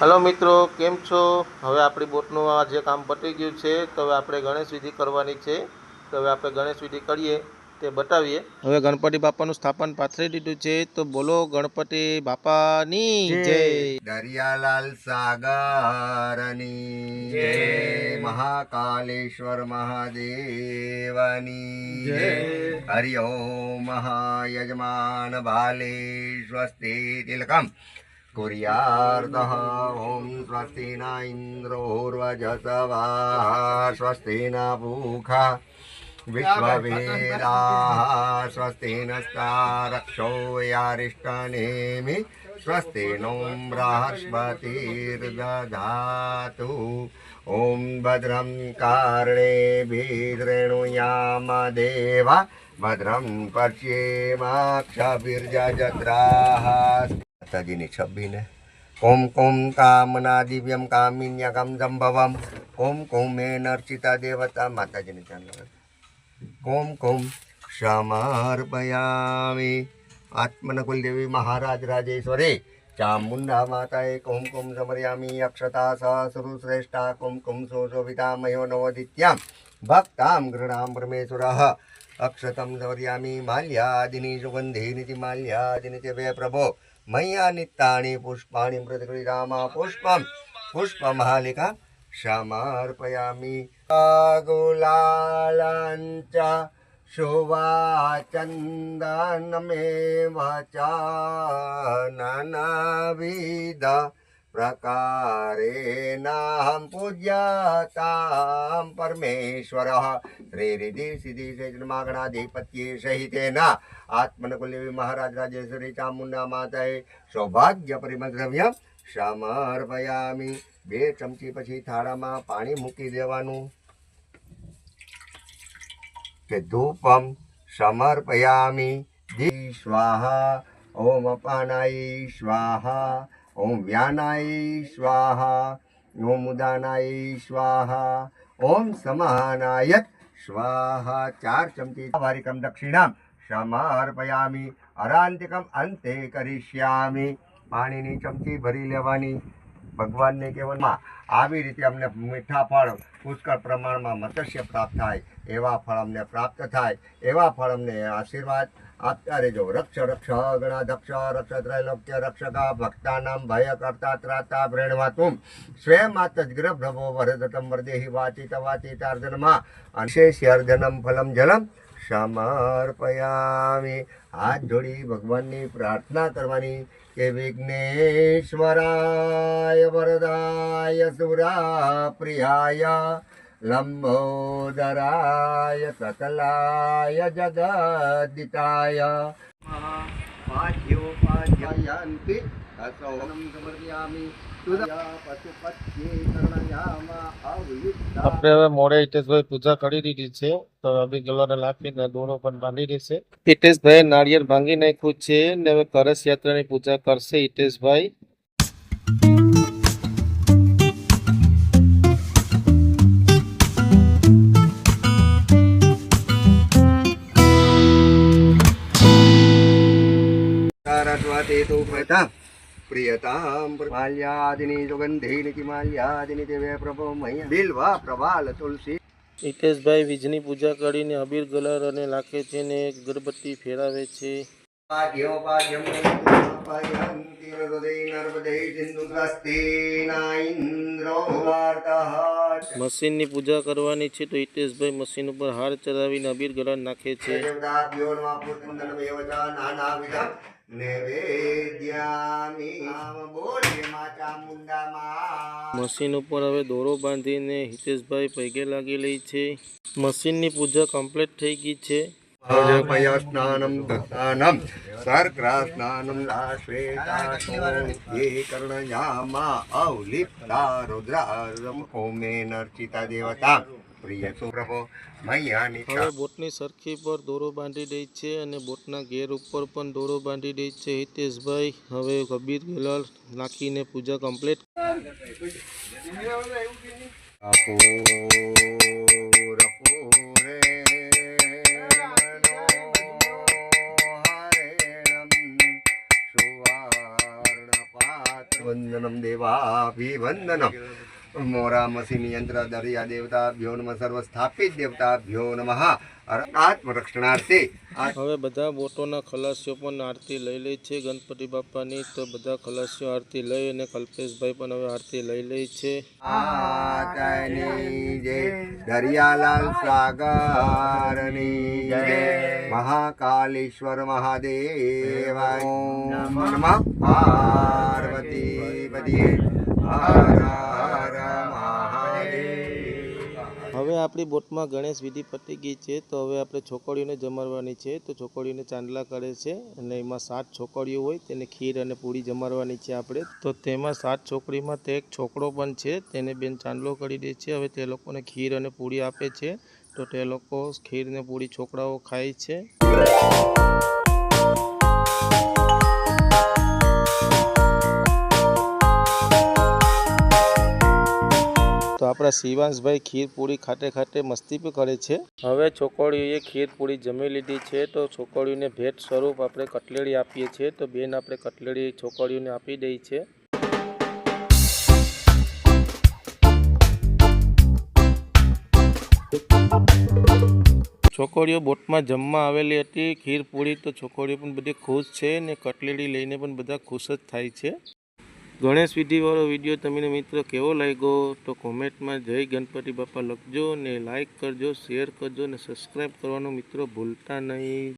Hello મિત્રો કેમ છો? હવે આપણી બોટનું આ જે કામ પતી ગયું છે તો હવે આપણે ગણેશ વિધિ કરવાની છે. તો હવે આપણે ગણેશ વિધિ કરીએ તે બતાવીએ. હવે ગણપતિ બાપાનું સ્થાપન પાથરી દીધું છે તો બોલો ગણપતિ બાપાની જય. દરિયાલાલ સાગરની જય. મહાકાલેશ્વર મહાદેવની જય. હરિ ઓમ મહાયજમાન બાલે સ્વસ્તિ તિલકમ कुर्यार्दः ॐ स्वस्ति न इन्द्रोर्वजसवाः स्वस्ति न पूखा विश्ववेदाः स्वस्ति नस्तारक्षो यारिष्टनेमि स्वस्ति नो बृहस्पतिर्दधातु ॐ भद्रं माता जी ने छब्बीन। ने ओम कोम कामना दिव्यम कामिन्यकम जम्भवम ओम कोम मे नर्चिता देवता माता जी ने चार लगा ओम कोम समर्पयामी आत्मन कुलदेवी महाराज राजेश्वरी। चामुंडा माता एक कुम कुम समरयामी अक्षता सहस्रुश्रेष्ठा कुम कुम सुशोभिता मयो नवदित्यां। भक्तां गृणां परमेश्वरः। अक्षतं समरयामी माल्यादिनि सुगन्धिनिति माल्यादिनि च वे प्रभो मय्या नित्तानी पुष्पाणि मृतकळी रामा पुष्पं पुष्पमहालिका क्षमार्पयामी। गुलालांच्या शोभाचन्दनमेव च ननाविद પ્રકારેણાહં પૂજ્યતાં પરમેશ્વર શ્રીરિધિ સિદ્ધિ સૈજન્માગણાધિપત્ये સહિતેના આત્મનકુલદેવી મહારાજ રાજેશ્વરી ચામુંડા માતાએ સૌભાગ્ય પરિમદ્રવ્ય સમર્પયામી બે ચમચી પછી થાળામાં પાણી મૂકી દેવાનું કે ધૂપમ સમર્પયામી દી સ્વાહા ઓમ અપાનાય સ્વાહા ઓમ વ્યાનાય સ્વાહા, ઓમ ઉદાનાય સ્વાહા, ઓમ સમાનાય સ્વાહા. ચાર ચમચી વારિકમ દક્ષિણામ સમર્પયામિ, અરાંતિકમ અંતે કરીશ્યામિ. પાણીની ચમચી ભરી લેવાની. ભગવાનને કહેવામાં આવી રીતે અમને મીઠા ફળ પુષ્કળ પ્રમાણમાં મત્સ્ય પ્રાપ્ત થાય, એવા ફળ અમને પ્રાપ્ત થાય, એવા ફળ અમને આશીર્વાદ આપતા રહેજો રક્ષ રક્ષ ગણાધક્ષ રક્ષ ત્રૈલોક્ય રક્ષકા ભક્તાનામ ભય કરતા ત્રાતા પ્રેણવા સ્વયં માતજગ્ર પ્રભો વરદતમ વરદેહી વાચિત વાચિતાર્જનમાં અંશેષ્યર્જનમ ફલમ જલમ સમર્પયામિ હાથ જોડી ભગવાનની પ્રાર્થના કરવાની કે વિઘ્નેશ્વરાય વરદાય સુરા પ્રિયાય લંબોદરાય સકલાય જગદિતાય પાઠ્યોપાધ્યાયંતિ અસૌનમ સમર્પયામિ આપણે હવે મોડે હિતેશભાઈ પૂજા કરી દીધી છે તો અભી ગલોને લાખીને દોરો પણ બાંધી દેશે. હિતેશભાઈ નાળિયેર ભાંગી નાખ્યું છે ને હવે કરસ યાત્રાની પૂજા કરશે હિતેશભાઈ. પ્રિયતામ માલ્યાદિની સુગંધિની માલ્યાદિની દેવે પ્રભો મૈયા બિલ્વા પ્રવાલ તુલસી હિતેશભાઈ વીજની પૂજા કરીને અબીર ગલર અને લાખે છે ને ગરબત્તી ફેરાવે છે. પાદ્યોપાદ્યમ પાયંતિ મશીનની પૂજા કરવાની છે તો હિતેશભાઈ મશીન ઉપર હાર ચડાવીને અબીર ગળા નાખે છે. મશીન ઉપર હવે દોરો બાંધીને હિતેશભાઈ પૈગે લાગી લઈ છે. મશીનની પૂજા કમ્પ્લીટ થઈ ગઈ છે. સ્નાનમ બોટની સરખી પર દોરો બાંધી દે છે અને બોટના ઘેર ઉપર પણ દોરો બાંધી દે છે. હિતેશભાઈ હવે કબીર ગેલાલ નાખીને પૂજા કમ્પ્લીટ આપો મનોહરેણમ દેવા વંદનમ મોરામસી યંત્ર દરિયા દેવતા નમઃ સર્વ સ્થાપિત દેવતાભ્યો નમઃ. આત્મરક્ષણાર્થે. હવે બધા બોટોના ખલાસીઓ પણ આરતી લઈ લે છે. ગણપતિ બાપાની તો બધા ખલાસીઓ આરતી લઈ અને કલ્પેશભાઈ પણ હવે આરતી લઈ લે છે. દરિયાલાલ સાગરની જય. મહાકાલેશ્વર મહાદેવ નમઃ. પાર્વતી પતિએ હર આપણી બોટમાં ગણેશ વિધિ પતી ગઈ છે, તો હવે આપણે છોકરીઓને જમાડવાની છે. તો છોકરીઓને ચાંદલા કરે છે અને એમાં સાત છોકરીઓ હોય, તેને ખીર અને પૂરી જમાડવાની છે આપણે. તો તેમાં સાત છોકરીમાં તે એક છોકરો પણ છે, તેને બેન ચાંદલો કરી દે છે. હવે તે લોકોને ખીર અને પૂરી આપે છે. તો તે લોકો ખીર ને પૂરી છોકરાઓ ખાય છે. આપણા શિવાંશભાઈ ખીરપૂરી ખાતે ખાતે મસ્તી પણ કરે છે. હવે છોકરીઓએ ખીરપૂરી જમી લીધી છે તો છોકરીઓને ભેટ સ્વરૂપ આપણે કટલેરી આપીએ છીએ તો બેન આપણે કટલેરી છોકરીઓને આપી દઈએ છે. છોકરીઓ બોટમાં જમવા આવેલી હતી ખીર પૂરી તો છોકરીઓ પણ બધી ખુશ છે ને કટલેરી લઈને પણ બધા ખુશ જ થાય છે. ગણેશ વિધિવાળો વીડિયો તમને મિત્રો કેવો લાગ્યો? તો કોમેન્ટમાં જય ગણપતિ બાપા લખજો ને લાઇક કરજો શેર કરજો ને સબસ્ક્રાઈબ કરવાનું મિત્રો ભૂલતા નહીં.